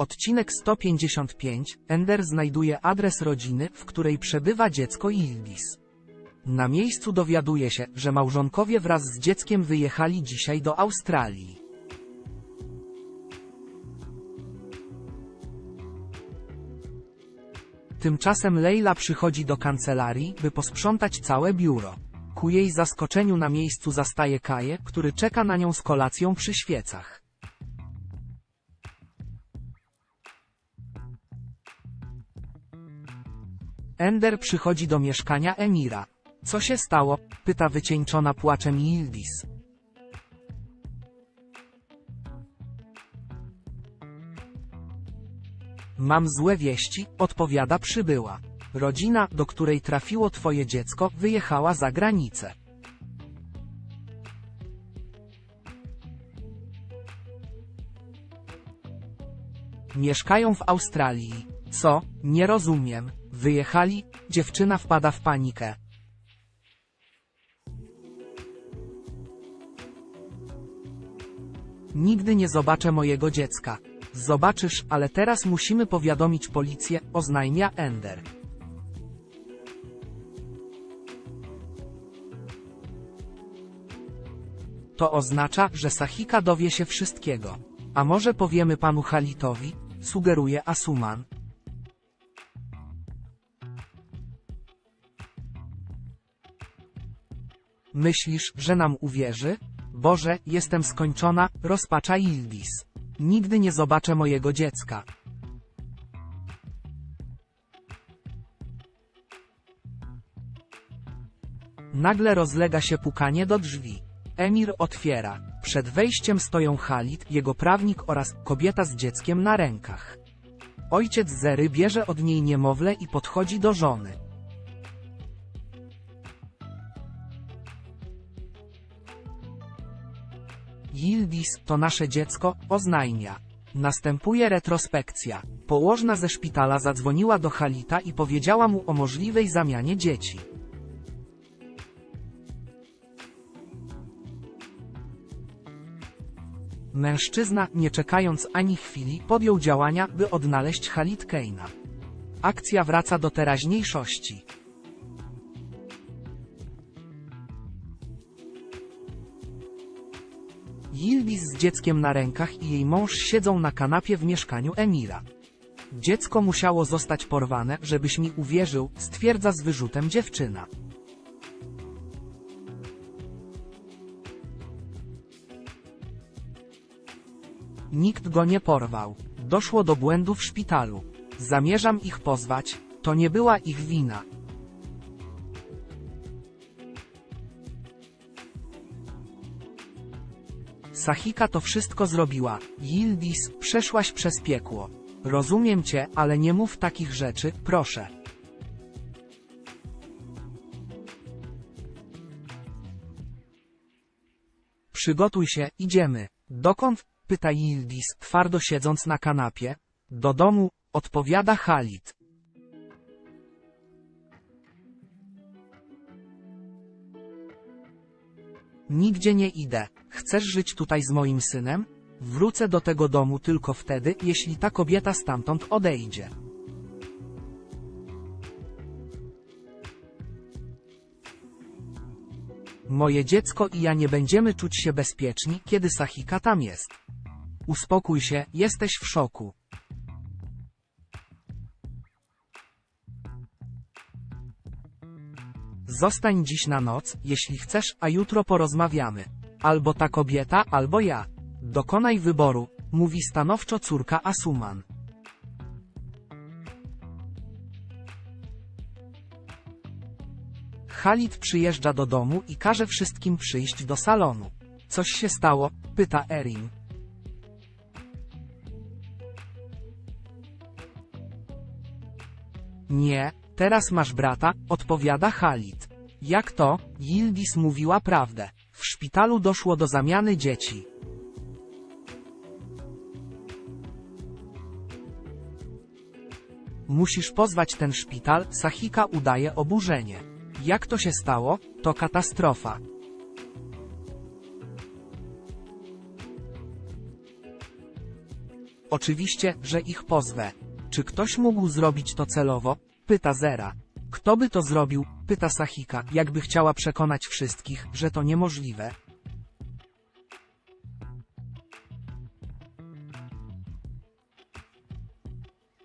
Odcinek 155. Ender znajduje adres rodziny, w której przebywa dziecko Ildis. Na miejscu dowiaduje się, że małżonkowie wraz z dzieckiem wyjechali dzisiaj do Australii. Tymczasem Leila przychodzi do kancelarii, by posprzątać całe biuro. Ku jej zaskoczeniu na miejscu zastaje Kaję, który czeka na nią z kolacją przy świecach. Ender przychodzi do mieszkania Emira. Co się stało? Pyta wycieńczona płaczem Yildiz. Mam złe wieści, odpowiada przybyła. Rodzina, do której trafiło twoje dziecko, wyjechała za granicę. Mieszkają w Australii. Co? Nie rozumiem. Wyjechali? Dziewczyna wpada w panikę. Nigdy nie zobaczę mojego dziecka. Zobaczysz, ale teraz musimy powiadomić policję, oznajmia Ender. To oznacza, że Sahika dowie się wszystkiego. A może powiemy panu Halitowi? Sugeruje Asuman. Myślisz, że nam uwierzy? Boże, jestem skończona, rozpacza Ildis. Nigdy nie zobaczę mojego dziecka. Nagle rozlega się pukanie do drzwi. Emir otwiera. Przed wejściem stoją Halid, jego prawnik oraz kobieta z dzieckiem na rękach. Ojciec Zery bierze od niej niemowlę i podchodzi do żony. Yildiz to nasze dziecko, oznajmia. Następuje retrospekcja. Położna ze szpitala zadzwoniła do Halita i powiedziała mu o możliwej zamianie dzieci. Mężczyzna, nie czekając ani chwili, podjął działania, by odnaleźć Halit Keina. Akcja wraca do teraźniejszości. Yildiz z dzieckiem na rękach i jej mąż siedzą na kanapie w mieszkaniu Emira. Dziecko musiało zostać porwane, żebyś mi uwierzył, stwierdza z wyrzutem dziewczyna. Nikt go nie porwał. Doszło do błędu w szpitalu. Zamierzam ich pozwać, to nie była ich wina. Sahika to wszystko zrobiła. Yildiz, przeszłaś przez piekło. Rozumiem cię, ale nie mów takich rzeczy, proszę. Przygotuj się, idziemy. Dokąd? pyta Yildiz, twardo siedząc na kanapie. Do domu, odpowiada Halid. Nigdzie nie idę. Chcesz żyć tutaj z moim synem? Wrócę do tego domu tylko wtedy, jeśli ta kobieta stamtąd odejdzie. Moje dziecko i ja nie będziemy czuć się bezpieczni, kiedy Sahika tam jest. Uspokój się, jesteś w szoku. Zostań dziś na noc, jeśli chcesz, a jutro porozmawiamy. Albo ta kobieta, albo ja. Dokonaj wyboru, mówi stanowczo córka Asuman. Halid przyjeżdża do domu i każe wszystkim przyjść do salonu. Coś się stało? pyta Erin. Nie, teraz masz brata, odpowiada Halid. Jak to? Yildiz mówiła prawdę. W szpitalu doszło do zamiany dzieci. Musisz pozwać ten szpital, Sahika udaje oburzenie. Jak to się stało? To katastrofa. Oczywiście, że ich pozwę. Czy ktoś mógł zrobić to celowo? Pyta Zera. Kto by to zrobił? Pyta Sahika, jakby chciała przekonać wszystkich, że to niemożliwe.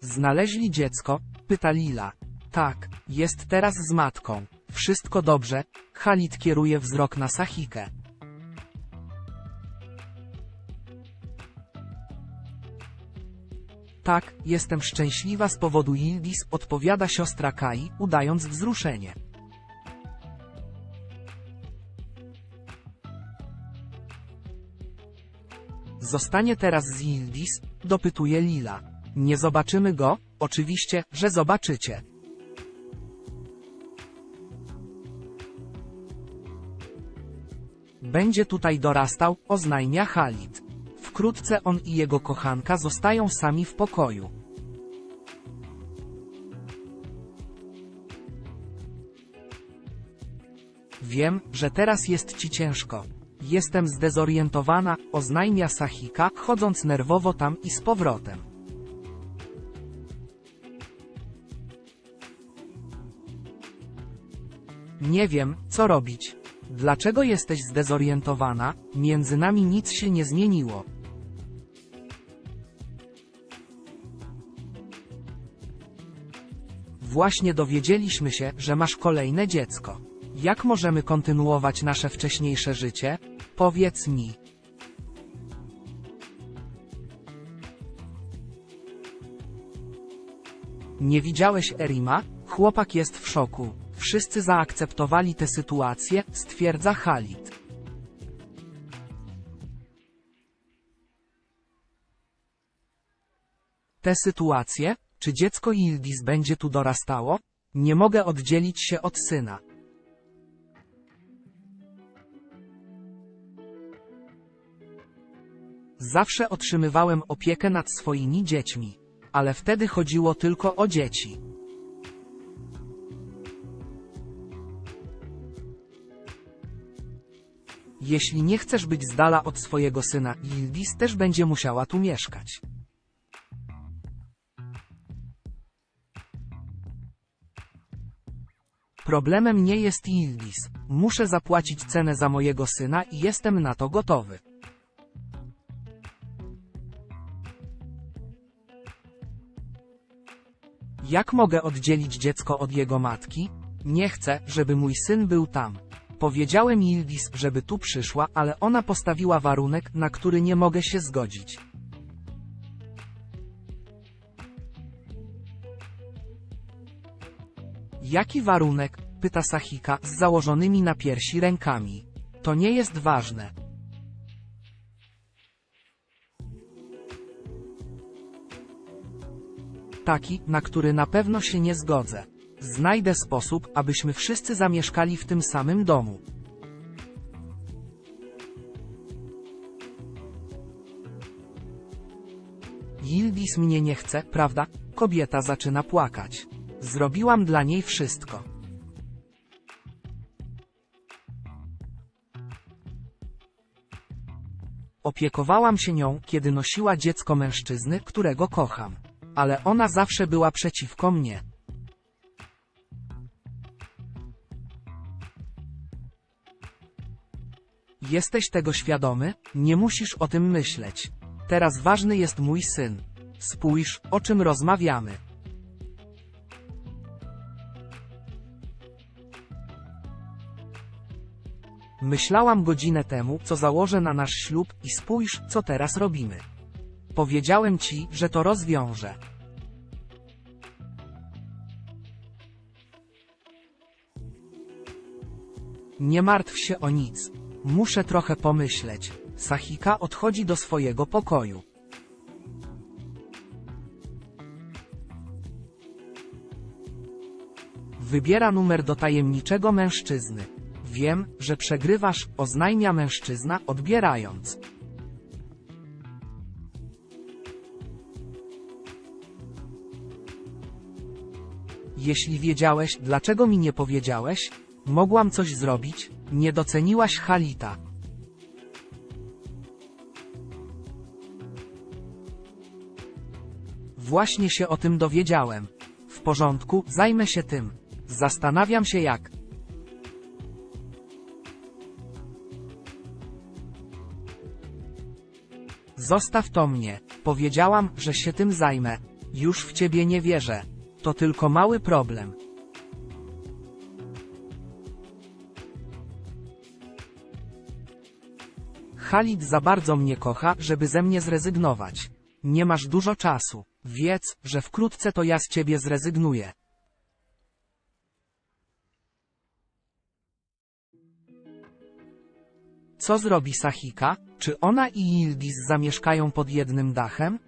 Znaleźli dziecko? Pyta Lila. Tak, jest teraz z matką. Wszystko dobrze? Khalid kieruje wzrok na Sahikę. Tak, jestem szczęśliwa z powodu Yildiz, odpowiada siostra Kai, udając wzruszenie. Zostanie teraz z Yildiz? dopytuje Lila. Nie zobaczymy go? Oczywiście, że zobaczycie. Będzie tutaj dorastał, oznajmia Khalid. Wkrótce on i jego kochanka zostają sami w pokoju. Wiem, że teraz jest ci ciężko. Jestem zdezorientowana, oznajmia Sahika, chodząc nerwowo tam i z powrotem. Nie wiem, co robić. Dlaczego jesteś zdezorientowana? Między nami nic się nie zmieniło. Właśnie dowiedzieliśmy się, że masz kolejne dziecko. Jak możemy kontynuować nasze wcześniejsze życie? Powiedz mi. Nie widziałeś Erima? Chłopak jest w szoku. Wszyscy zaakceptowali tę sytuację, stwierdza Khalid. Tę sytuację? Czy dziecko Yildiz będzie tu dorastało? Nie mogę oddzielić się od syna. Zawsze otrzymywałem opiekę nad swoimi dziećmi. Ale wtedy chodziło tylko o dzieci. Jeśli nie chcesz być z dala od swojego syna, Yildiz też będzie musiała tu mieszkać. Problemem nie jest Yildiz. Muszę zapłacić cenę za mojego syna i jestem na to gotowy. Jak mogę oddzielić dziecko od jego matki? Nie chcę, żeby mój syn był tam. Powiedziałem Yildiz, żeby tu przyszła, ale ona postawiła warunek, na który nie mogę się zgodzić. Jaki warunek? Pyta Sahika z założonymi na piersi rękami. To nie jest ważne. Taki, na który na pewno się nie zgodzę. Znajdę sposób, abyśmy wszyscy zamieszkali w tym samym domu. Yildiz mnie nie chce, prawda? Kobieta zaczyna płakać. Zrobiłam dla niej wszystko. Opiekowałam się nią, kiedy nosiła dziecko mężczyzny, którego kocham. Ale ona zawsze była przeciwko mnie. Jesteś tego świadomy? Nie musisz o tym myśleć. Teraz ważny jest mój syn. Spójrz, o czym rozmawiamy. Myślałam godzinę temu, co założę na nasz ślub i spójrz, co teraz robimy. Powiedziałem ci, że to rozwiążę. Nie martw się o nic. Muszę trochę pomyśleć. Sahika odchodzi do swojego pokoju. Wybiera numer do tajemniczego mężczyzny. Wiem, że przegrywasz, oznajmia mężczyzna, odbierając. Jeśli wiedziałeś, dlaczego mi nie powiedziałeś? Mogłam coś zrobić? Nie doceniłaś Halita. Właśnie się o tym dowiedziałem. W porządku, zajmę się tym. Zastanawiam się jak. Zostaw to mnie. Powiedziałam, że się tym zajmę. Już w ciebie nie wierzę. To tylko mały problem. Khalid za bardzo mnie kocha, żeby ze mnie zrezygnować. Nie masz dużo czasu. Wiedz, że wkrótce to ja z ciebie zrezygnuję. Co zrobi Sahika? Czy ona i Yildiz zamieszkają pod jednym dachem?